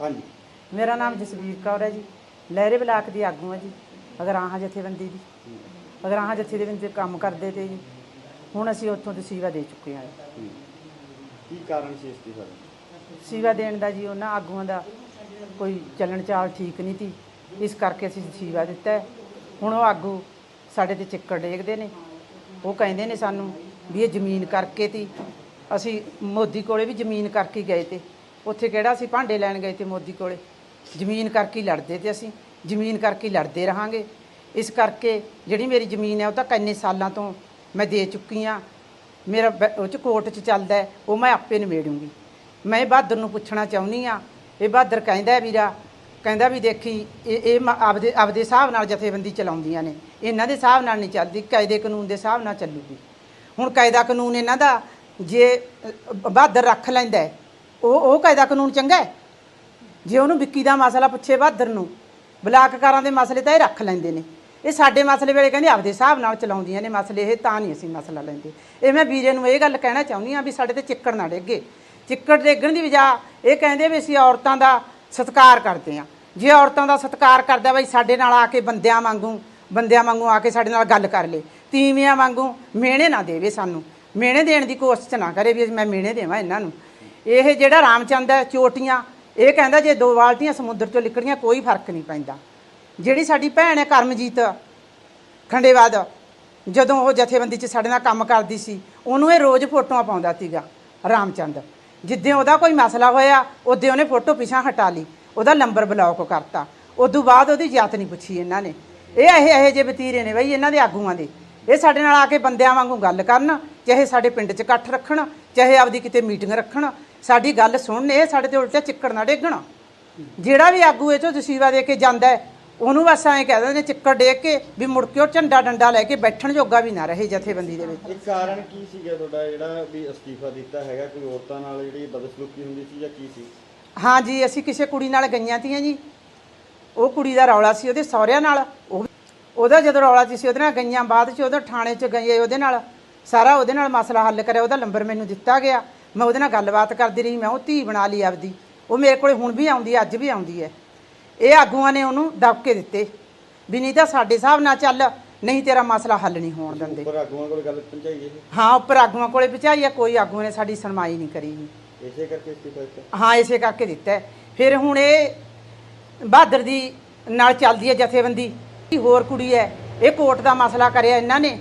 ਹਾਂਜੀ। ਮੇਰਾ ਨਾਮ ਜਸਵੀਰ ਕੌਰ ਹੈ ਜੀ। ਲਹਿਰੇ ਬਲਾਕ ਦੀ ਆਗੂ ਹੈ ਜੀ। ਅਗਰਾਹਾਂ ਜਥੇਬੰਦੀ ਦੀ। ਅਗਰਾਹਾਂ ਜਥੇ ਦੇ ਵਿੱਚ ਕੰਮ ਕਰਦੇ ਤੇ ਜੀ। ਹੁਣ ਅਸੀਂ ਉੱਥੋਂ ਤੋਂ ਸੀਵਾ ਦੇ ਚੁੱਕੇ ਹਾਂ। ਕੀ ਕਾਰਨ ਸੀ ਇਸਤੀਫਾ ਦਾ ਸੀਵਾ ਦੇਣ ਦਾ ਜੀ ਉਹਨਾਂ ਆਗੂਆਂ ਦਾ ਕੋਈ ਚੱਲਣ ਚਾਲ ਠੀਕ ਨਹੀਂ ਸੀ। ਇਸ ਕਰਕੇ ਅਸੀਂ ਸੀਵਾ ਦਿੱਤਾ ਹੈ। ਹੁਣ ਉਹ ਆਗੂ ਸਾਡੇ ਤੇ ਚੱਕਰ ਡੇਗਦੇ ਨੇ। ਉਹ ਕਹਿੰਦੇ ਨੇ ਸਾਨੂੰ ਵੀ ਇਹ ਜ਼ਮੀਨ ਕਰਕੇ ਤੀ। ਅਸੀਂ ਮੋਦੀ ਕੋਲੇ ਵੀ ਜ਼ਮੀਨ ਕਰਕੇ ਗਏ ਤੇ। ਉੱਥੇ ਕਿਹੜਾ ਅਸੀਂ ਭਾਂਡੇ ਲੈਣ ਗਏ ਤੇ ਮੋਦੀ ਕੋਲੇ? ਜ਼ਮੀਨ ਕਰਕੇ ਹੀ ਲੜਦੇ ਤੇ ਅਸੀਂ, ਜ਼ਮੀਨ ਕਰਕੇ ਹੀ ਲੜਦੇ ਰਹਾਂਗੇ। ਇਸ ਕਰਕੇ ਜਿਹੜੀ ਮੇਰੀ ਜ਼ਮੀਨ ਹੈ ਉਹ ਤਾਂ ਕਿੰਨੇ ਸਾਲਾਂ ਤੋਂ ਮੈਂ ਦੇ ਚੁੱਕੀ ਆ ਮੇਰਾ ਉਹ ਚ ਕੋਰਟ ਚ ਚੱਲਦਾ ਉਹ ਮੈਂ ਆਪੇ ਨਿਬੇੜੂੰਗੀ। ਮੈਂ ਬਹਾਦਰ ਨੂੰ ਪੁੱਛਣਾ ਚਾਹੁੰਦੀ ਆ ਇਹ ਬਹਾਦਰ ਕਹਿੰਦਾ ਵੀਰਾ, ਕਹਿੰਦਾ ਵੀ ਦੇਖੀ, ਇਹ ਇਹ ਮ- ਆਪਦੇ ਆਪਦੇ ਹਿਸਾਬ ਨਾਲ ਜਥੇਬੰਦੀ ਚਲਾਉਂਦੀਆਂ ਨੇ। ਇਹਨਾਂ ਦੇ ਹਿਸਾਬ ਨਾਲ ਨਹੀਂ ਚੱਲਦੀ, ਕਾਇਦੇ ਕਾਨੂੰਨ ਦੇ ਹਿਸਾਬ ਨਾਲ ਚੱਲੂਗੀ। ਹੁਣ ਕਾਇਦਾ ਕਾਨੂੰਨ ਇਹਨਾਂ ਦਾ, ਜੇ ਬਹਾਦਰ ਰੱਖ ਲੈਂਦਾ ਉਹ ਉਹ ਕਾਇਦਾ ਕਾਨੂੰਨ ਚੰਗਾ ਹੈ? ਜੇ ਉਹਨੂੰ ਵਿੱਕੀ ਦਾ ਮਸਲਾ ਪੁੱਛੇ ਬਹਾਦਰ ਨੂੰ ਬਲਾਕਕਾਰਾਂ ਦੇ ਮਸਲੇ ਤਾਂ ਇਹ ਰੱਖ ਲੈਂਦੇ ਨੇ। ਇਹ ਸਾਡੇ ਮਸਲੇ ਵੇਲੇ ਕਹਿੰਦੇ ਆਪਦੇ ਹਿਸਾਬ ਨਾਲ ਚਲਾਉਂਦੀਆਂ ਨੇ ਮਸਲੇ, ਇਹ ਤਾਂ ਨਹੀਂ ਅਸੀਂ ਮਸਲਾ ਲੈਂਦੇ। ਇਹ ਮੈਂ ਵੀਰੇ ਨੂੰ ਇਹ ਗੱਲ ਕਹਿਣਾ ਚਾਹੁੰਦੀ ਆ ਵੀ ਸਾਡੇ ਤੇ ਚਿੱਕੜ ਨਾ ਡੇਗੇ। ਚਿੱਕੜ ਡੇਗਣ ਦੀ ਵਜ੍ਹਾ ਇਹ ਕਹਿੰਦੇ ਵੀ ਅਸੀਂ ਔਰਤਾਂ ਦਾ ਸਤਿਕਾਰ ਕਰਦੇ ਆ ਜੇ ਔਰਤਾਂ ਦਾ ਸਤਿਕਾਰ ਕਰਦਾ ਬਈ ਸਾਡੇ ਨਾਲ ਆ ਕੇ ਬੰਦਿਆਂ ਵਾਂਗੂ ਬੰਦਿਆਂ ਵਾਂਗੂ ਆ ਕੇ ਸਾਡੇ ਨਾਲ ਗੱਲ ਕਰ ਲੇ, ਤੀਵੀਆਂ ਵਾਂਗੂ ਮਿਹਣੇ ਨਾ ਦੇਵੇ ਸਾਨੂੰ। ਮਿਹਣੇ ਦੇਣ ਦੀ ਕੋਸ਼ਿਸ਼ ਨਾ ਕਰੇ ਵੀ ਮੈਂ ਮਿਹਣੇ ਦੇਵਾਂ ਇਹਨਾਂ ਨੂੰ। ਇਹ ਜਿਹੜਾ ਰਾਮਚੰਦ ਹੈ, ਚੋਟੀਆਂ, ਇਹ ਕਹਿੰਦਾ ਜੇ ਦੋ ਬਾਲਟੀਆਂ ਸਮੁੰਦਰ ਚੋਂ ਲਿਕੜੀਆਂ ਕੋਈ ਫ਼ਰਕ ਨਹੀਂ ਪੈਂਦਾ। ਜਿਹੜੀ ਸਾਡੀ ਭੈਣ ਹੈ ਕਰਮਜੀਤ ਖੰਡੇਵਾਦ, ਜਦੋਂ ਉਹ ਜਥੇਬੰਦੀ 'ਚ ਸਾਡੇ ਨਾਲ ਕੰਮ ਕਰਦੀ ਸੀ, ਉਹਨੂੰ ਇਹ ਰੋਜ਼ ਫੋਟੋਆਂ ਪਾਉਂਦਾ ਸੀਗਾ, ਰਾਮਚੰਦ। ਜਿੱਦਾਂ ਉਹਦਾ ਕੋਈ ਮਸਲਾ ਹੋਇਆ ਉਦੋਂ ਉਹਨੇ ਫੋਟੋ ਪਿਛਾਂ ਹਟਾ ਲਈ, ਉਹਦਾ ਨੰਬਰ ਬਲੌਕ ਕਰਤਾ। ਉਦੋਂ ਬਾਅਦ ਉਹਦੀ ਜਾਤ ਨਹੀਂ ਪੁੱਛੀ ਇਹਨਾਂ ਨੇ। ਇਹ ਇਹ ਇਹ ਜੇ ਵਤੀਰੇ ਨੇ ਬਈ ਇਹਨਾਂ ਦੇ ਆਗੂਆਂ ਦੇ। ਇਹ ਸਾਡੇ ਨਾਲ ਆ ਕੇ ਬੰਦਿਆਂ ਵਾਂਗੂ ਗੱਲ ਕਰਨ, ਚਾਹੇ ਸਾਡੇ ਪਿੰਡ 'ਚ ਇਕੱਠ ਰੱਖਣ, ਚਾਹੇ ਆਪਦੀ ਕਿਤੇ ਮੀਟਿੰਗ ਰੱਖਣ ਸਾਡੀ ਗੱਲ ਸੁਣਨ ਇਹ ਸਾਡੇ ਤੇ ਉਲਟਾ ਚਿੱਕੜ ਨਾ ਡੇਗਣ। ਜਿਹੜਾ ਵੀ ਆਗੂ ਇਹ ਚੋਂ ਜਸੀਵਾ ਦੇ ਕੇ ਜਾਂਦਾ ਹੈ ਉਹਨੂੰ ਬਸ ਐਂ ਕਹਿ ਦਿੰਦੇ ਨੇ ਚਿੱਕੜ ਡੇਗ ਕੇ ਵੀ ਮੁੜ ਕੇ ਉਹ ਝੰਡਾ ਡੰਡਾ ਲੈ ਕੇ ਬੈਠਣ ਜੋਗਾ ਵੀ ਨਾ ਰਹੇ ਜਥੇਬੰਦੀ ਦੇ ਵਿੱਚ। ਇਹ ਕਾਰਨ ਕੀ ਸੀਗਾ ਤੁਹਾਡਾ ਜਿਹੜਾ ਵੀ ਅਸਤੀਫਾ ਦਿੱਤਾ ਹੈਗਾ ਕੋਈ ਔਰਤਾਂ ਨਾਲ ਜਿਹੜੀ ਬਦਸਲੂਕੀ ਹੁੰਦੀ ਸੀ ਜਾਂ ਕੀ ਸੀ? ਹਾਂ ਜੀ ਅਸੀਂ ਕਿਸੇ ਕੁੜੀ ਨਾਲ ਗਈਆਂ ਤੀਆਂ ਜੀ। ਉਹ ਕੁੜੀ ਦਾ ਰੌਲਾ ਸੀ ਉਹਦੇ ਸਹੁਰਿਆਂ ਨਾਲ। ਉਹ ਉਹਦਾ ਜਦੋਂ ਰੌਲਾ ਸੀ ਅਸੀਂ ਉਹਦੇ ਨਾਲ ਗਈਆਂ ਬਾਅਦ ਚ ਉਹਦੇ ਥਾਣੇ ਚ ਗਏ ਉਹਦੇ ਨਾਲ। ਸਾਰਾ ਉਹਦੇ ਨਾਲ ਮਸਲਾ ਹੱਲ ਕਰਿਆ ਉਹਦਾ ਨੰਬਰ ਮੈਨੂੰ ਦਿੱਤਾ ਗਿਆ। ਮੈਂ ਉਹਦੇ ਨਾਲ ਗੱਲਬਾਤ ਕਰਦੀ ਰਹੀ ਮੈਂ ਉਹ ਧੀ ਬਣਾ ਲਈ ਆਪਦੀ। ਉਹ ਮੇਰੇ ਕੋਲੇ ਹੁਣ ਵੀ ਆਉਂਦੀ ਹੈ ਅੱਜ ਵੀ ਆਉਂਦੀ ਹੈ। ਇਹ ਆਗੂਆਂ ਨੇ ਉਹਨੂੰ ਦਬਕੇ ਦਿੱਤੇ ਵੀ ਨਹੀਂ ਤਾਂ ਸਾਡੇ ਹਿਸਾਬ ਨਾਲ ਚੱਲ ਨਹੀਂ ਤੇਰਾ ਮਸਲਾ ਹੱਲ ਨਹੀਂ ਹੋਣ ਦਿੰਦੇ। ਉੱਪਰ ਆਗੂਆਂ ਕੋਲ ਗੱਲ ਪਹੁੰਚਾਈ ਇਹ ਹਾਂ ਉੱਪਰ ਆਗੂਆਂ ਕੋਲੇ ਪਹੁੰਚਾਈ ਹੈ ਕੋਈ ਆਗੂਆਂ ਨੇ ਸਾਡੀ ਸੁਣਵਾਈ ਨਹੀਂ ਕਰੀ। ਜੀ ਇਸੇ ਕਰਕੇ ਅਸਤੀਫਾ ਦਿੱਤਾ ਹਾਂ ਇਸੇ ਕਰਕੇ ਦਿੱਤਾ ਹੈ। ਫਿਰ ਹੁਣ ਇਹ ਬਹਾਦਰ ਦੀ ਨਾਲ ਚੱਲਦੀ ਹੈ ਜਥੇਬੰਦੀ। ਹੋਰ ਕੁੜੀ ਹੈ ਇਹ ਕੋਰਟ ਦਾ ਮਸਲਾ ਕਰਿਆ ਇਹਨਾਂ ਨੇ।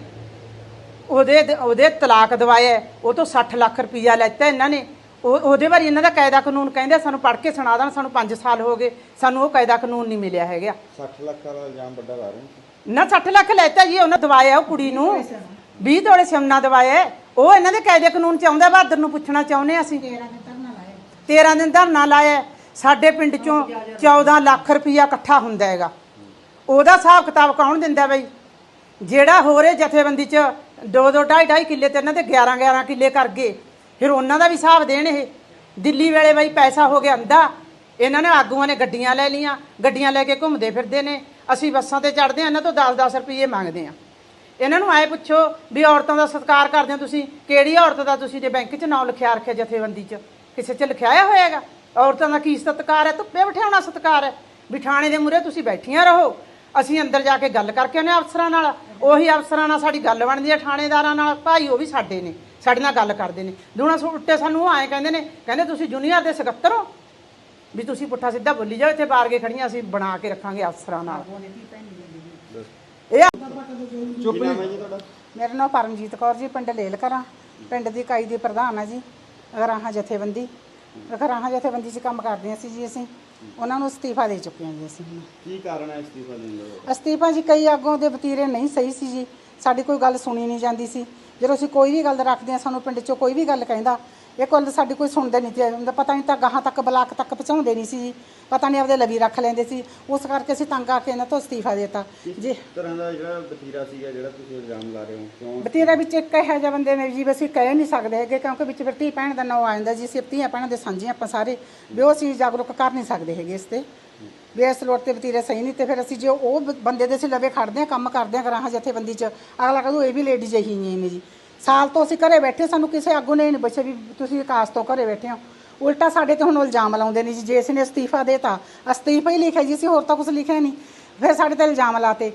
ਉਹਦੇ ਉਹਦੇ ਤਲਾਕ ਦਵਾਇਆ ਉਹ ਤੋਂ 60 ਲੱਖ ਰੁਪਈਆ ਲੈਤਾ ਇਹਨਾਂ ਨੇ। ਉਹ ਉਹਦੇ ਬਾਰੇ ਇਹਨਾਂ ਦਾ ਕਾਇਦਾ ਕਾਨੂੰਨ ਕਹਿੰਦੇ ਸਾਨੂੰ ਪੜ੍ਹ ਕੇ ਸੁਣਾ ਦੇਣ ਸਾਨੂੰ 5 ਸਾਲ ਹੋ ਗਏ। ਸਾਨੂੰ ਉਹ ਕਾਇਦਾ ਕਾਨੂੰਨ ਨਹੀਂ ਮਿਲਿਆ ਹੈਗਾ। 60 ਲੱਖ ਵਾਲਾ ਇਲਜ਼ਾਮ ਵੱਡਾ ਲਾ ਰਹੇ ਹੋ ਨਾ 60 ਲੱਖ ਲੈਤਾ ਜੀ ਉਹਨਾਂ ਦਵਾਇਆ ਉਹ ਕੁੜੀ ਨੂੰ। 20 ਤੋਲੇ ਸਿਮਨਾ ਦਵਾਇਆ। ਉਹ ਇਹਨਾਂ ਦੇ ਕਾਇਦੇ ਕਾਨੂੰਨ ਚ ਆਉਂਦਾ ਬਹਾਦਰ ਨੂੰ ਪੁੱਛਣਾ ਚਾਹੁੰਦੇ ਹਾਂ ਅਸੀਂ। 13 ਦਿਨ ਧਰਨਾ ਲਾਇਆ। ਸਾਡੇ ਪਿੰਡ ਚੋਂ 14 ਲੱਖ ਰੁਪਈਆ ਇਕੱਠਾ ਹੁੰਦਾ ਹੈਗਾ। ਉਹਦਾ ਹਿਸਾਬ ਕਿਤਾਬ ਕੌਣ ਦਿੰਦਾ ਬਈ? ਜਿਹੜਾ ਹੋ ਰਿਹਾ ਜਥੇਬੰਦੀ ਚ ਦੋ ਦੋ ਢਾਈ ਢਾਈ ਕਿੱਲੇ ਤੇ ਇਹਨਾਂ ਦੇ 11 11 ਕਿੱਲੇ ਕਰ ਗਏ। ਫਿਰ ਉਹਨਾਂ ਦਾ ਵੀ ਹਿਸਾਬ ਦੇਣ ਇਹ। ਦਿੱਲੀ ਵੇਲੇ ਬਈ ਪੈਸਾ ਹੋ ਗਿਆ ਅੰਦਾ ਇਹਨਾਂ ਨੇ ਆਗੂਆਂ ਨੇ ਗੱਡੀਆਂ ਲੈ ਲੀਆਂ ਗੱਡੀਆਂ ਲੈ ਕੇ ਘੁੰਮਦੇ ਫਿਰਦੇ ਨੇ। ਅਸੀਂ ਬੱਸਾਂ ਤੇ ਚੜਦੇ ਆ ਇਹਨਾਂ ਤੋਂ 10 10 ਰੁਪਏ ਮੰਗਦੇ ਆ ਇਹਨਾਂ ਨੂੰ ਆਏ ਪੁੱਛੋ ਵੀ ਔਰਤਾਂ ਦਾ ਸਤਿਕਾਰ ਕਰਦੇ ਹੋ ਤੁਸੀਂ? ਕਿਹੜੀ ਔਰਤ ਦਾ ਤੁਸੀਂ ਜੇ ਬੈਂਕ 'ਚ ਨਾਮ ਲਿਖਿਆ ਰੱਖਿਆ ਜਥੇਬੰਦੀ 'ਚ? ਕਿਸੇ 'ਚ ਲਿਖਿਆ ਹੋਇਆਗਾ? ਔਰਤਾਂ ਦਾ ਕੀ ਸਤਿਕਾਰ ਹੈ? ਧੁੱਪੇ ਬਿਠਾਉਣਾ ਸਤਿਕਾਰ ਹੈ। ਬਿਠਾਣੇ ਦੇ ਮੂਰੇ ਤੁਸੀਂ ਬੈਠੀਆਂ ਰਹੋ। ਅਸੀਂ ਅੰਦਰ ਜਾ ਕੇ ਗੱਲ ਕਰਕੇ ਹਾਂ ਅਫਸਰਾਂ ਨਾਲ। ਉਹੀ ਅਫਸਰਾਂ ਨਾਲ ਸਾਡੀ ਗੱਲ ਬਣਦੀ ਹੈ ਥਾਣੇਦਾਰਾਂ ਨਾਲ। ਭਾਈ ਉਹ ਵੀ ਸਾਡੇ ਨੇ ਸਾਡੇ ਨਾਲ ਗੱਲ ਕਰਦੇ ਨੇ। ਦੂਣਾ ਉੱਤੇ ਸਾਨੂੰ ਉਹ ਆਏ ਕਹਿੰਦੇ ਨੇ ਕਹਿੰਦੇ ਤੁਸੀਂ ਜੂਨੀਅਰ ਦੇ ਸਕੱਤਰ ਹੋ। ਵੀ ਤੁਸੀਂ ਪੁੱਠਾ ਸਿੱਧਾ ਬੋਲੀ ਜਾਓ ਇੱਥੇ ਬਾਰ ਕੇ ਖੜੀਆਂ ਅਸੀਂ ਬਣਾ ਕੇ ਰੱਖਾਂਗੇ ਅਫਸਰਾਂ ਨਾਲ। ਇਹ ਚੁੱਪ ਮੇਰਾ ਨਾਮ ਪਰਮਜੀਤ ਕੌਰ ਜੀ ਪਿੰਡ ਲੇਲ ਕਰਾਂ ਪਿੰਡ ਦੀ ਇਕਾਈ ਦੀ ਪ੍ਰਧਾਨ ਆ ਜੀ ਗਰਾਹਾਂ ਜਥੇਬੰਦੀ। ਗਰਾਹਾਂ ਜਥੇਬੰਦੀ 'ਚ ਕੰਮ ਕਰਦੇ ਸੀ ਜੀ ਅਸੀਂ। ਉਹਨਾਂ ਨੂੰ ਅਸਤੀਫਾ ਦੇ ਚੁੱਕੇ ਹਾਂ ਜੀ ਅਸੀਂ ਹੁਣ। ਕੀ ਕਾਰਨ ਹੈ ਅਸਤੀਫਾ ਦੇਣ ਦਾ ਅਸਤੀਫਾ ਜੀ ਕਈ ਅੱਗੋਂ ਦੇ ਵਤੀਰੇ ਨਹੀਂ ਸਹੀ ਸੀ ਜੀ। ਸਾਡੀ ਕੋਈ ਗੱਲ ਸੁਣੀ ਨਹੀਂ ਜਾਂਦੀ ਸੀ। ਜਦੋਂ ਅਸੀਂ ਕੋਈ ਵੀ ਗੱਲ ਰੱਖਦੇ ਹਾਂ ਸਾਨੂੰ ਪਿੰਡ 'ਚੋਂ ਕੋਈ ਵੀ ਗੱਲ ਕਹਿੰਦਾ ਇਹ ਕੋਲ ਸਾਡੀ ਕੋਈ ਸੁਣਦੇ ਨਹੀਂ ਤੇ ਹੁੰਦਾ ਪਤਾ ਨਹੀਂ ਤਾਂ ਗਾਹਾਂ ਤੱਕ ਬਲਾਕ ਤੱਕ ਪਹੁੰਚਾਉਂਦੇ ਨਹੀਂ ਸੀ। ਪਤਾ ਨਹੀਂ ਆਪਦੇ ਲਵੀ ਰੱਖ ਲੈਂਦੇ ਸੀ। ਉਸ ਕਰਕੇ ਅਸੀਂ ਤੰਗ ਆ ਕੇ ਇਹਨਾਂ ਤੋਂ ਅਸਤੀਫਾ ਦੇਤਾ। ਜੀ। ਤਰ੍ਹਾਂ ਦਾ ਜਿਹੜਾ ਵਤੀਰਾ ਸੀਗਾ ਜਿਹੜਾ ਤੁਸੀਂ ਇਲਜ਼ਾਮ ਲਾ ਰਹੇ ਹੋ? ਕਿਉਂ ਬਤੀਰਾ ਵਿੱਚ ਇੱਕ ਇਹੋ ਜਿਹੇ ਬੰਦੇ ਨੇ ਜੀ ਅਸੀਂ ਕਹਿ ਨਹੀਂ ਸਕਦੇ ਹੈਗੇ ਕਿਉਂਕਿ ਵਿੱਚ ਫਿਰ ਧੀ ਭੈਣ ਦਾ ਨਾਂ ਆ ਜਾਂਦਾ ਜੀ। ਅਸੀਂ ਧੀਆਂ ਭੈਣਾਂ ਦੇ ਸਾਂਝੇ ਆਪਾਂ ਸਾਰੇ। ਵੀ ਉਹ ਅਸੀਂ ਜਾਗਰੂਕ ਕਰ ਨਹੀਂ ਸਕਦੇ ਹੈਗੇ ਇਸ ਤੇ। ਵੀ ਇਸ ਲੋੜ ਤੇ ਬਤੀਰੇ ਸਹੀ ਨਹੀਂ ਤੇ ਫਿਰ ਅਸੀਂ ਜੇ ਉਹ ਬੰਦੇ ਦੇ ਅਸੀਂ ਲਵੇ ਖੜਦੇ ਆ ਕੰਮ ਕਰਦੇ ਆ ਕਰਾਹਾਂ ਜਥੇਬੰਦੀ ਚ ਅਗਲਾ ਕਹੂ ਇਹ ਵੀ ਲੇਡੀ ਜਹੀ ਨੇ ਜੀ। ਸਾਲ ਤੋਂ ਅਸੀਂ ਘਰੇ ਬੈਠੇ ਸਾਨੂੰ ਕਿਸੇ ਆਗੂ ਨੇ ਨਹੀਂ ਪੁੱਛਿਆ ਵੀ ਤੁਸੀਂ ਆਕਾਸ਼ ਤੋਂ ਘਰੇ ਬੈਠੇ ਹੋ। ਉਲਟਾ ਸਾਡੇ ਤੇ ਹੁਣ ਇਲਜ਼ਾਮ ਲਾਉਂਦੇ ਨੇ ਜੀ, ਜੇ ਅਸੀਂ ਨੇ ਅਸਤੀਫਾ ਦੇਤਾ, ਅਸਤੀਫਾ ਹੀ ਲਿਖਿਆ ਜੀ, ਅਸੀਂ ਹੋਰ ਤਾਂ ਕੁਝ ਲਿਖਿਆ ਨਹੀਂ। ਫਿਰ ਸਾਡੇ ਤੇ ਇਲਜ਼ਾਮ ਲਾਤੇ।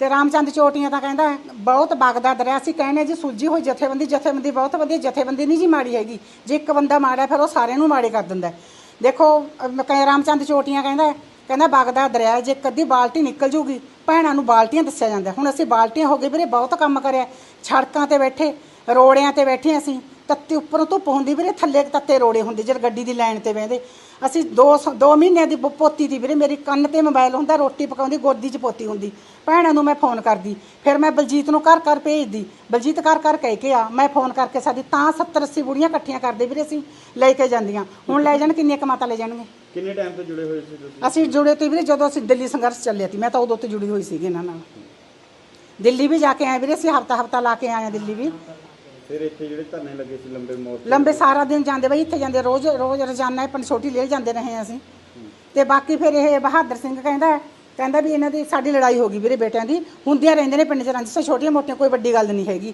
ਤੇ ਰਾਮਚੰਦ ਚੋਟੀਆਂ ਤਾਂ ਕਹਿੰਦਾ, ਬਹੁਤ ਵਗਦਾ ਦਰਿਆ ਅਸੀਂ ਕਹਿੰਦੇ ਜੀ, ਸੁਲਝੀ ਹੋਈ ਜਥੇਬੰਦੀ ਜਥੇਬੰਦੀ ਬਹੁਤ ਵਧੀਆ, ਜਥੇਬੰਦੀ ਨਹੀਂ ਜੀ ਮਾੜੀ ਹੈਗੀ। ਜੇ ਇੱਕ ਬੰਦਾ ਮਾੜਾ ਫਿਰ ਉਹ ਸਾਰਿਆਂ ਨੂੰ ਮਾੜੇ ਕਰ ਦਿੰਦਾ ਦੇਖੋ ਅਮ ਕਹੇ ਰਾਮਚੰਦ ਚੋਟੀਆਂ ਕਹਿੰਦਾ ਕਹਿੰਦਾ ਵਗਦਾ ਦਰਿਆ ਜੇ ਕਦੀ ਬਾਲਟੀ ਨਿਕਲ ਜੂਗੀ ਭੈਣਾਂ ਨੂੰ ਬਾਲਟੀਆਂ ਦੱਸਿਆ ਜਾਂਦਾ। ਹੁਣ ਅਸੀਂ ਬਾਲਟੀਆਂ ਹੋ ਗਏ ਵੀਰੇ, ਬਹੁਤ ਕੰਮ ਕਰਿਆ। ਸੜਕਾਂ ਤੇ ਬੈਠੇ, ਰੋੜਿਆਂ ਤੇ ਬੈਠੇ ਅਸੀਂ। ਤੱਤੇ ਉੱਪਰੋਂ ਧੁੱਪ ਹੁੰਦੀ ਵੀਰੇ, ਥੱਲੇ ਤੱਤੇ ਰੋੜੇ ਹੁੰਦੇ, ਜਦ ਗੱਡੀ ਦੀ ਲਾਈਨ ਤੇ ਬਹਿੰਦੇ। ਅਸੀਂ 2 2 ਮਹੀਨਿਆਂ ਦੀ ਪ- ਪੋਤੀ ਦੀ ਵੀਰੇ, ਮੇਰੀ ਕੰਨ ਤੇ ਮੋਬਾਈਲ ਹੁੰਦਾ, ਰੋਟੀ ਪਕਾਉਂਦੀ, ਗੋਦੀ 'ਚ ਪੋਤੀ ਹੁੰਦੀ। ਭੈਣਾਂ ਨੂੰ ਮੈਂ ਫੋਨ ਕਰਦੀ। ਫਿਰ ਮੈਂ ਬਲਜੀਤ ਨੂੰ ਘਰ ਘਰ ਭੇਜਦੀ। ਬਲਜੀਤ ਘਰ ਘਰ ਕਹਿ ਕੇ ਆ, ਮੈਂ ਫੋਨ ਕਰਕੇ ਸਾਡੀ ਤਾਂ 70 80 ਬੁੜੀਆਂ ਇਕੱਠੀਆਂ ਕਰਦੇ ਵੀਰੇ ਅਸੀਂ, ਲੈ ਕੇ ਜਾਂਦੀਆਂ। ਹੁਣ ਲੈ ਜਾਣ, ਕਿੰਨੀਆਂ ਕਮਾਤਾ ਲੈ ਜਾਣਗੇ ਕਿੰਨੇ ਟਾਈਮ ਤੋਂ ਜੁੜੇ ਹੋਏ ਸੀ ਤੁਸੀਂ? ਅਸੀਂ ਜੁੜੇ ਤੇ ਵੀਰੇ ਜਦੋਂ ਅਸੀਂ ਦਿੱਲੀ ਸੰਘਰਸ਼ ਚੱਲਿਆ ਸੀ। ਮੈਂ ਤਾਂ ਉਦੋਂ ਤੋਂ ਜੁੜੀ ਹੋਈ ਸੀਗੀ ਇਹਨਾਂ ਨਾਲ। ਦਿੱਲੀ ਵੀ ਜਾ ਕੇ ਆਏ ਵੀਰੇ ਅਸੀਂ ਹਫਤਾ ਹਫਤਾ ਲਾ ਕੇ ਆਏ ਆ ਦਿੱਲੀ ਵੀ। ਫਿਰ ਇੱਥੇ ਜਿਹੜੇ ਧਰਨੇ ਲੱਗੇ ਸੀ ਲੰਬੇ ਮੋਰਚੇ ਲੰਬੇ ਸਾਰਾ ਦਿਨ ਜਾਂਦੇ ਬਈ ਇੱਥੇ ਜਾਂਦੇ। ਰੋਜ਼ ਰੋਜ਼ ਰੋਜ਼ਾਨਾ ਇਹ ਲੈ ਜਾਂਦੇ ਰਹੇ ਹਾਂ ਅਸੀਂ। ਤੇ ਬਾਕੀ ਫਿਰ ਇਹ ਬਹਾਦਰ ਸਿੰਘ ਕਹਿੰਦਾ ਹੈ, ਕਹਿੰਦਾ ਵੀ ਇਹਨਾਂ ਦੀ ਸਾਡੀ ਲੜਾਈ ਹੋ ਗਈ ਵੀਰੇ ਬੇਟਿਆਂ ਦੀ। ਹੁੰਦੀਆਂ ਰਹਿੰਦੇ ਨੇ ਪਿੰਡ 'ਚ ਰੰਜਿਸ਼ਾਂ ਛੋਟੀਆਂ ਮੋਟੀਆਂ ਕੋਈ ਵੱਡੀ ਗੱਲ ਨਹੀਂ ਹੈਗੀ।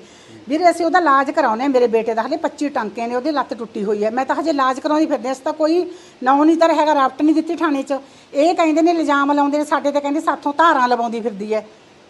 ਵੀਰੇ ਅਸੀਂ ਉਹਦਾ ਇਲਾਜ ਕਰਾਉਨੇ ਆ ਮੇਰੇ ਬੇਟੇ ਦਾ ਹਲੇ 25 ਟਾਂਕੇ ਨੇ ਉਹਦੀ ਲੱਤ ਟੁੱਟੀ ਹੋਈ ਹੈ। ਮੈਂ ਤਾਂ ਹਜੇ ਇਲਾਜ ਕਰਾਉਂਦੀ ਫਿਰਦੇ ਹਾਂ, ਅਸੀਂ ਤਾਂ ਕੋਈ ਨਾਂ ਨਹੀਂ ਤਾਂ ਹੈਗਾ ਰਾਪਟ ਨਹੀਂ ਦਿੱਤੀ ਥਾਣੇ 'ਚ। ਇਹ ਕਹਿੰਦੇ ਨੇ ਇਲਜ਼ਾਮ ਲਾਉਂਦੇ ਨੇ ਸਾਡੇ ਤੇ ਕਹਿੰਦੇ ਸਾਥੋਂ ਧਾਰਾਂ ਲਵਾਉਂਦੀ ਫਿਰਦੀ ਹੈ।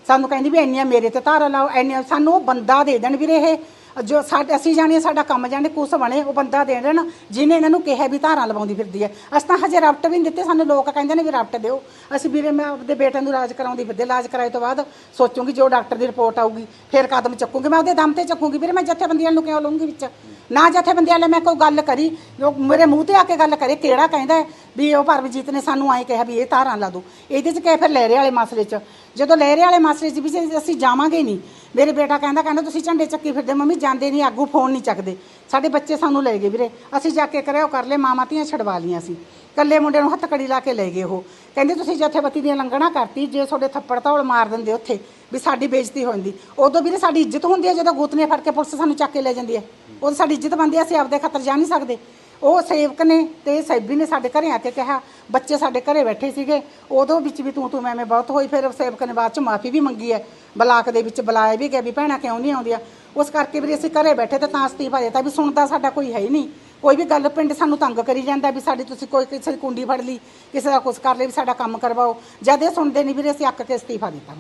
ਸਾਨੂੰ ਕਹਿੰਦੀ ਵੀ ਇੰਨੀਆਂ ਮੇਰੇ ਤੇ ਧਾਰਾ ਲਾਓ ਇੰਨੀਆਂ ਸਾਨੂੰ ਉਹ ਬੰਦਾ ਦੇ ਦੇਣ ਵੀਰੇ ਇਹ। ਜੋ ਸਾਡੇ ਅਸੀਂ ਜਾਣੀਏ ਸਾਡਾ ਕੰਮ ਜਾਣੇ, ਕੁਛ ਬਣੇ, ਉਹ ਬੰਦਾ ਦੇ ਦੇਣ। ਜਿਹਨੇ ਇਹਨਾਂ ਨੂੰ ਕਿਹਾ ਵੀ ਧਾਰਾਂ ਲਵਾਉਂਦੀ ਫਿਰਦੀ ਹੈ ਅਸੀਂ ਤਾਂ ਹਜੇ ਰਫਟ ਵੀ ਨਹੀਂ ਦਿੱਤੇ, ਸਾਨੂੰ ਲੋਕ ਕਹਿੰਦੇ ਨੇ ਵੀ ਰਫਟ ਦਿਓ। ਅਸੀਂ ਵੀਰੇ, ਮੈਂ ਆਪਦੇ ਬੇਟੇ ਨੂੰ ਇਲਾਜ ਕਰਾਉਂਦੀ ਫਿਰਦੇ ਇਲਾਜ ਕਰਾਏ ਤੋਂ ਬਾਅਦ ਸੋਚੂਗੀ ਜੋ ਡਾਕਟਰ ਦੀ ਰਿਪੋਰਟ ਆਊਗੀ, ਫਿਰ ਕਦਮ ਚੱਕੂਗੀ। ਮੈਂ ਉਹਦੇ ਦਮ ਤੇ ਚੱਕੂਗੀ, ਵੀਰੇ, ਮੈਂ ਜਥੇਬੰਦੀਆਂ ਨੂੰ ਕਿਉਂ ਲਵਾਂਗੀ ਵਿੱਚ? ਨਾ ਜਥੇਬੰਦੀਆਂ ਵਾਲੇ, ਮੈਂ ਕੋਈ ਗੱਲ ਕਰੀ ਜੋ ਮੇਰੇ ਮੂੰਹ ਤੇ ਆ ਕੇ ਗੱਲ ਕਰੇ, ਕਿਹੜਾ ਕਹਿੰਦਾ ਵੀ ਉਹ ਪਰਮਜੀਤ ਨੇ ਸਾਨੂੰ ਆਏ ਕਿਹਾ ਵੀ ਇਹ ਧਾਰਾਂ ਲਾ ਦੋ। ਇਹਦੇ ਚ ਕਿਹਾ ਫਿਰ ਲਹਿਰੇ ਵਾਲੇ ਮਸਲੇ ਚ? ਜਦੋਂ ਲਹਿਰੇ ਵਾਲੇ ਮਸਲੇ ਜੀ ਵੀ ਜੇ ਅਸੀਂ ਜਾਵਾਂਗੇ ਨਹੀਂ। ਮੇਰੇ ਬੇਟਾ ਕਹਿੰਦਾ ਕਹਿੰਦਾ ਤੁਸੀਂ ਝੰਡੇ ਚੱਕੀ ਫਿਰਦੇ, ਮੰਮੀ ਜਾਂਦੇ ਨਹੀਂ, ਆਗੂ ਫੋਨ ਨਹੀਂ ਚੱਕਦੇ। ਸਾਡੇ ਬੱਚੇ ਸਾਨੂੰ ਲੈ ਗਏ ਵੀਰੇ। ਅਸੀਂ ਜਾ ਕੇ ਕਰਿਆ, ਉਹ ਕਰ ਲਏ ਮਾਮਾ ਧੀਆਂ ਛਡਵਾ ਲੀਆਂ ਸੀ। ਕੱਲੇ ਮੁੰਡੇ ਨੂੰ ਹੱਥ ਕੜੀ ਲਾ ਕੇ ਲੈ ਗਏ ਉਹ। ਕਹਿੰਦੇ, ਤੁਸੀਂ ਜਥੇਬੰਦੀ ਦੀਆਂ ਲੰਘਣਾ ਕਰਤੀ, ਜੇ ਤੁਹਾਡੇ ਥੱਪੜ ਧੌਲ ਮਾਰ ਦਿੰਦੇ ਉੱਥੇ, ਵੀ ਸਾਡੀ ਬੇਇੱਜ਼ਤੀ ਹੋ ਜਾਂਦੀ। ਉਦੋਂ ਵੀਰੇ ਸਾਡੀ ਇੱਜ਼ਤ ਹੁੰਦੀ ਹੈ, ਜਦੋਂ ਗੂਤਨੇ ਫੜ ਕੇ ਪੁਲਿਸ ਸਾਨੂੰ ਚੱਕ ਕੇ ਲੈ ਜਾਂਦੀ ਹੈ। ਉਦੋਂ ਸਾਡੀ ਇੱਜ਼ਤ ਬਣਦੀ ਹੈ, ਅਸੀਂ ਆਪਦੇ ਖਾਤਰ ਜਾ ਨਹੀਂ ਸਕਦੇ। ਉਹ ਸੇਵਕ ਨੇ ਤੇ ਸੈਬੀ ਨੇ ਸਾਡੇ ਘਰੇ ਆ ਕੇ ਕਿਹਾ ਬੱਚੇ ਸਾਡੇ ਘਰੇ ਬੈਠੇ ਸੀਗੇ ਉਦੋਂ ਵਿੱਚ ਵੀ ਤੂੰ ਤੂੰ ਮੈਂ ਮੈਂ ਬਹੁਤ ਹੋਈ ਫਿਰ ਸੇਵਕ ਨੇ ਬਾਅਦ ਚ ਮਾਫੀ ਵੀ ਮੰਗੀ ਹੈ ਬਲਾਕ ਦੇ ਵਿੱਚ ਬੁਲਾਇਆ ਵੀ ਗਿਆ ਵੀ ਭੈਣਾਂ ਕਿਉਂ ਨਹੀਂ ਆਉਂਦੀਆਂ? ਉਸ ਕਰਕੇ ਵੀ ਅਸੀਂ ਘਰੇ ਬੈਠੇ ਤੇ ਤਾਂ ਅਸਤੀਫਾ ਦੇਤਾ ਵੀ ਸੁਣਦਾ ਸਾਡਾ ਕੋਈ ਹੈ ਹੀ ਨਹੀਂ। ਕੋਈ ਵੀ ਗੱਲ ਪਿੰਡ ਸਾਨੂੰ ਤੰਗ ਕਰੀ ਜਾਂਦਾ ਵੀ ਸਾਡੀ ਤੁਸੀਂ ਕੋਈ ਕਿਸੇ ਦੀ ਕੁੰਡੀ ਫੜ ਲਈ ਕਿਸੇ ਦਾ ਕੁਛ ਕਰ ਲਈ ਵੀ ਸਾਡਾ ਕੰਮ ਕਰਵਾਓ। ਜਦ ਇਹ ਸੁਣਦੇ ਨਹੀਂ ਵੀਰੇ ਅਸੀਂ ਅੱਕ ਕੇ ਅਸਤੀਫਾ ਦਿੱਤਾ।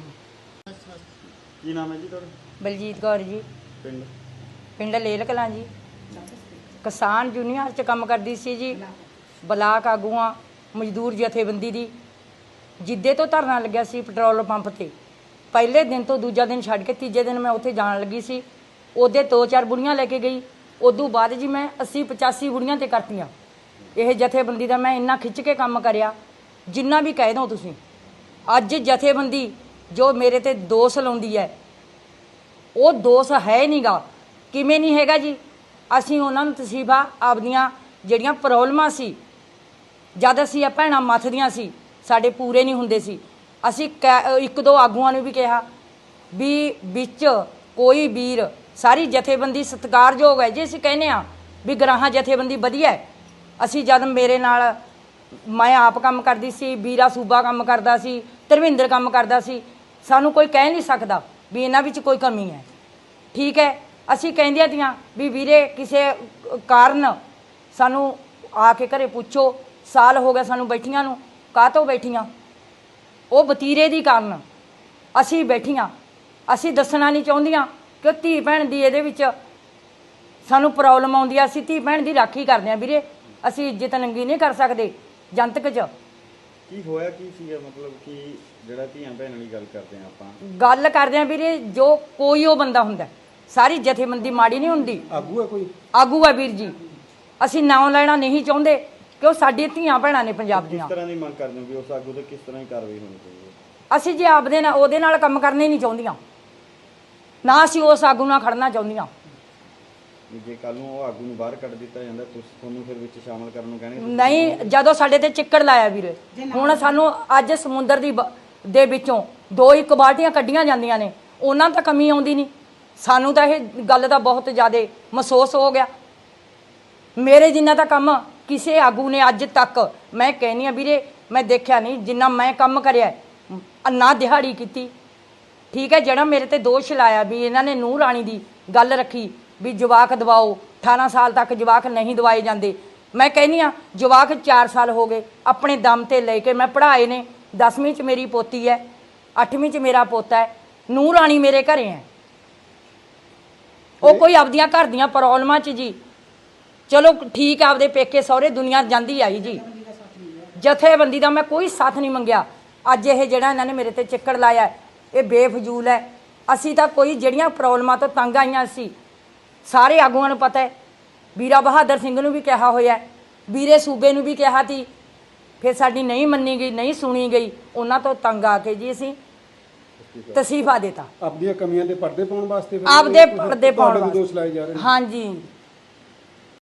ਕੀ ਨਾਮ ਹੈ ਜੀ ਤੁਹਾਡਾ? ਬਲਜੀਤ ਕੌਰ ਜੀ। ਪਿੰਡ? ਪਿੰਡ ਲੇਲ ਕਲਾਂ ਜੀ। ਕਿਸਾਨ ਯੂਨੀਅਨ ਚ ਕੰਮ ਕਰਦੀ ਸੀ ਜੀ, ਬਲਾਕ ਆਗੂਆਂ, ਮਜ਼ਦੂਰ ਜਥੇਬੰਦੀ ਦੀ। ਜਿੱਦੇ ਤੋਂ ਧਰਨਾ ਲੱਗਿਆ ਸੀ ਪੈਟਰੋਲ ਪੰਪ ਤੇ। ਪਹਿਲੇ ਦਿਨ ਤੋਂ ਦੂਜਾ ਦਿਨ ਛੱਡ ਕੇ ਤੀਜੇ ਦਿਨ ਮੈਂ ਉੱਥੇ ਜਾਣ ਲੱਗੀ ਸੀ। ਉਹਦੇ ਦੋ ਚਾਰ ਬੁੜੀਆਂ ਲੈ ਕੇ ਗਈ। ਉਦੋਂ ਬਾਅਦ ਜੀ ਮੈਂ 80 85 ਬੁੜੀਆਂ ਤੇ ਕਰਤੀਆਂ। ਇਹ ਜਥੇਬੰਦੀ ਦਾ ਮੈਂ ਇੰਨਾ ਖਿੱਚ ਕੇ ਕੰਮ ਕਰਿਆ, ਜਿੰਨਾ ਵੀ ਕਹਿ ਦੋ ਤੁਸੀਂ। ਅੱਜ ਜਥੇਬੰਦੀ ਜੋ ਮੇਰੇ ਤੇ ਦੋਸ਼ ਲਾਉਂਦੀ ਹੈ, ਉਹ ਦੋਸ਼ ਹੈ ਨਹੀਂਗਾ ਕਿਵੇਂ ਨਹੀਂ ਹੈਗਾ ਜੀ? ਅਸੀਂ ਉਹਨਾਂ ਨੂੰ ਤਸੀਬਾ ਆਪਦੀਆਂ ਜਿਹੜੀਆਂ ਪ੍ਰੋਬਲਮਾਂ ਸੀ, ਜਦ ਅਸੀਂ ਇਹ ਭੈਣਾਂ ਮੱਥਦੀਆਂ ਸੀ, ਸਾਡੇ ਪੂਰੇ ਨਹੀਂ ਹੁੰਦੇ ਸੀ। ਅਸੀਂ ਕੈ- ਇੱਕ ਦੋ ਆਗੂਆਂ ਨੂੰ ਵੀ ਕਿਹਾ ਵੀ ਵਿੱਚ ਕੋਈ ਵੀਰ ਸਾਰੀ ਜਥੇਬੰਦੀ ਸਤਿਕਾਰਯੋਗ ਹੈ। ਜੇ ਅਸੀਂ ਕਹਿੰਦੇ ਆ ਵੀ ਗਰਾਹਾਂ ਜਥੇਬੰਦੀ ਵਧੀਆ ਹੈ, ਅਸੀਂ ਜਦ ਮੇਰੇ ਨਾਲ ਮੈਂ ਆਪ ਕੰਮ ਕਰਦੀ ਸੀ, ਵੀਰਾ ਸੂਬਾ ਕੰਮ ਕਰਦਾ ਸੀ, ਧਰਮਿੰਦਰ ਕੰਮ ਕਰਦਾ ਸੀ, ਸਾਨੂੰ ਕੋਈ ਕਹਿ ਨਹੀਂ ਸਕਦਾ ਵੀ ਇਹਨਾਂ ਵਿੱਚ ਕੋਈ ਕਮੀ ਹੈ। ਠੀਕ ਹੈ ਅਸੀਂ ਕਹਿੰਦੀਆਂ ਤੀਆਂ ਵੀ ਵੀਰੇ ਕਿਸੇ ਕਾਰਨ ਸਾਨੂੰ ਆ ਕੇ ਘਰੇ ਪੁੱਛੋ ਸਾਲ ਹੋ ਗਿਆ ਸਾਨੂੰ ਬੈਠੀਆਂ ਨੂੰ ਕਾਹਤੋਂ ਬੈਠੀਆਂ? ਉਹ ਵਤੀਰੇ ਦੀ ਕਾਰਨ ਅਸੀਂ ਬੈਠੀਆਂ। ਅਸੀਂ ਦੱਸਣਾ ਨਹੀਂ ਚਾਹੁੰਦੀਆਂ ਕਿ ਧੀ ਭੈਣ ਦੀ ਇਹਦੇ ਵਿੱਚ ਸਾਨੂੰ ਪ੍ਰੋਬਲਮ ਆਉਂਦੀ ਆ ਅਸੀਂ ਧੀ ਭੈਣ ਦੀ ਰਾਖੀ ਕਰਦੇ ਆ ਵੀਰੇ। ਅਸੀਂ ਇੱਜ਼ਤ ਨੰਗੀ ਨਹੀਂ ਕਰ ਸਕਦੇ ਜਨਤਕ 'ਚ। ਕੀ ਹੋਇਆ ਕੀ ਸੀਗਾ ਮਤਲਬ ਕਿ ਜਿਹੜਾ ਧੀਆਂ ਭੈਣਾਂ ਦੀ ਗੱਲ ਕਰਦੇ ਆ ਆਪਾਂ? ਗੱਲ ਕਰਦੇ ਆ ਵੀਰੇ ਜੋ ਕੋਈ ਉਹ ਬੰਦਾ ਹੁੰਦਾ। ਸਾਰੀ ਜਥੇਬੰਦੀ ਮਾੜੀ ਨਹੀਂ ਹੁੰਦੀ। ਆਗੂ ਹੈ ਕੋਈ? ਆਗੂ ਆ ਵੀਰ ਜੀ। ਅਸੀਂ ਨਾਮ ਲੈਣਾ ਨਹੀਂ ਚਾਹੁੰਦੇ ਕਿ ਉਹ ਸਾਡੀ ਧੀਆਂ ਭੈਣਾਂ ਨੇ ਪੰਜਾਬ ਕਿਸ ਦੀਆਂ। ਤਰ੍ਹਾਂ ਦੀ ਮੰਗ ਕਰਦੇ ਹੋ ਵੀ ਉਸ ਆਗੂ ਤੇ ਕਿਸ ਤਰ੍ਹਾਂ ਦੀ ਕਾਰਵਾਈ ਹੋਣੀ ਚਾਹੀਦੀ ਹੈ? ਅਸੀਂ ਜੇ ਆਪਦੇ ਨਾਲ ਉਹਦੇ ਨਾਲ ਕੰਮ ਕਰਨੇ ਨਹੀਂ ਚਾਹੁੰਦੀਆਂ। ਨਾ ਅਸੀਂ ਉਸ ਆਗੂ ਨਾਲ ਖੜਨਾ ਚਾਹੁੰਦੀਆਂ। ਵੀ ਜੇ ਕੱਲ ਨੂੰ ਉਹ ਆਗੂ ਨੂੰ ਬਾਹਰ ਕੱਢ ਦਿੱਤਾ ਜਾਂਦਾ ਤੁਸੀਂ ਤੁਹਾਨੂੰ ਫਿਰ ਵਿੱਚ ਸ਼ਾਮਲ ਕਰਨ ਨੂੰ ਕਹਿਣਗੇ ਨਹੀਂ ਜਦੋਂ ਸਾਡੇ ਤੇ ਚਿੱਕੜ ਲਾਇਆ ਵੀਰੇ ਹੁਣ ਸਾਨੂੰ ਅੱਜ ਸਮੁੰਦਰ ਦੀ ਬ- ਦੇ ਵਿੱਚੋਂ ਦੋ ਇੱਕ ਬਾਲਟੀਆਂ ਕੱਢੀਆਂ ਜਾਂਦੀਆਂ ਨੇ ਉਹਨਾਂ ਤਾਂ ਕਮੀ ਆਉਂਦੀ ਨਹੀਂ। ਸਾਨੂੰ ਤਾਂ ਇਹ ਗੱਲ ਦਾ ਬਹੁਤ ਜ਼ਿਆਦਾ ਮਹਿਸੂਸ ਹੋ ਗਿਆ। ਮੇਰੇ ਜਿੰਨਾ ਤਾਂ ਕੰਮ ਕਿਸੇ ਆਗੂ ਨੇ ਅੱਜ ਤੱਕ ਮੈਂ ਕਹਿੰਨੀ ਆ ਵੀਰੇ ਮੈਂ ਦੇਖਿਆ ਨਹੀਂ ਜਿੰਨਾ ਮੈਂ ਕੰਮ ਕਰਿਆ ਹੈ, ਨਾ ਦਿਹਾੜੀ ਕੀਤੀ। ਠੀਕ ਹੈ ਜਿਹੜਾ ਮੇਰੇ ਤੇ ਦੋਸ਼ ਲਾਇਆ ਵੀ ਇਹਨਾਂ ਨੇ ਨੂੰਹ ਰਾਣੀ ਦੀ ਗੱਲ ਰੱਖੀ ਵੀ ਜਵਾਕ ਦਵਾਓ 18 ਸਾਲ ਤੱਕ ਜਵਾਕ ਨਹੀਂ ਦਵਾਏ ਜਾਂਦੇ। ਮੈਂ ਕਹਿੰਨੀ ਆ ਜਵਾਕ 4 ਸਾਲ ਹੋ ਗਏ ਆਪਣੇ ਦਮ ਤੇ ਲੈ ਕੇ ਮੈਂ ਪੜ੍ਹਾਏ ਨੇ 10ਵੀਂ ਚ ਮੇਰੀ ਪੋਤੀ ਹੈ 8ਵੀਂ ਚ ਮੇਰਾ ਪੋਤਾ ਹੈ ਨੂਰ ਰਾਣੀ ਮੇਰੇ ਘਰੇ ਹੈ। ਉਹ ਕੋਈ ਆਪਦੀਆਂ ਘਰ ਦੀਆਂ ਪ੍ਰੋਬਲਮਾਂ ਚ ਜੀ। ਚਲੋ ਠੀਕ ਆ ਆਪਦੇ ਪੇਕੇ ਸਹੁਰੇ ਦੁਨੀਆ ਜਾਂਦੀ ਆਈ ਜੀ। ਜਥੇਬੰਦੀ ਦਾ ਮੈਂ ਕੋਈ ਸਾਥ ਨਹੀਂ ਮੰਗਿਆ। ਅੱਜ ਇਹ ਜਿਹੜਾ ਇਹਨਾਂ ਨੇ ਮੇਰੇ ਤੇ ਚੱਕਰ ਲਾਇਆ ਇਹ ਬੇਫਜ਼ੂਲ ਹੈ। ਅਸੀਂ ਤਾਂ ਕੋਈ ਜਿਹੜੀਆਂ ਪ੍ਰੋਬਲਮਾਂ ਤੋਂ ਤੰਗ ਆਈਆਂ ਸੀ ਸਾਰੇ ਆਗੂਆਂ ਨੂੰ ਪਤਾ ਹੈ। ਵੀਰਾ ਬਹਾਦਰ ਸਿੰਘ ਨੂੰ ਵੀ ਕਿਹਾ ਹੋਇਆ ਵੀਰੇ ਸੂਬੇ ਨੂੰ ਵੀ ਕਿਹਾ ਸੀ। ਫਿਰ ਸਾਡੀ ਨਹੀਂ ਮੰਨੀ ਗਈ ਨਹੀਂ ਸੁਣੀ ਗਈ ਉਹਨਾਂ ਤੋਂ ਤੰਗ ਆ ਕੇ ਜੀ ਅਸੀਂ। ਤਸੀਫਾ ਦਿੱਤਾ। ਆਪਦੀਆਂ ਕਮੀਆਂ ਦੇ ਪਰਦੇ ਪਾਉਣ ਵਾਸਤੇ ਫਿਰ ਆਪਦੇ ਪਰਦੇ ਪਾਉਣ ਤੁਹਾਡੇ ਤੇ ਦੋਸ਼ ਵਾਸਤੇ ਲਾਏ ਜਾ ਰਹੇ ਨੇ। ਹਾਂਜੀ।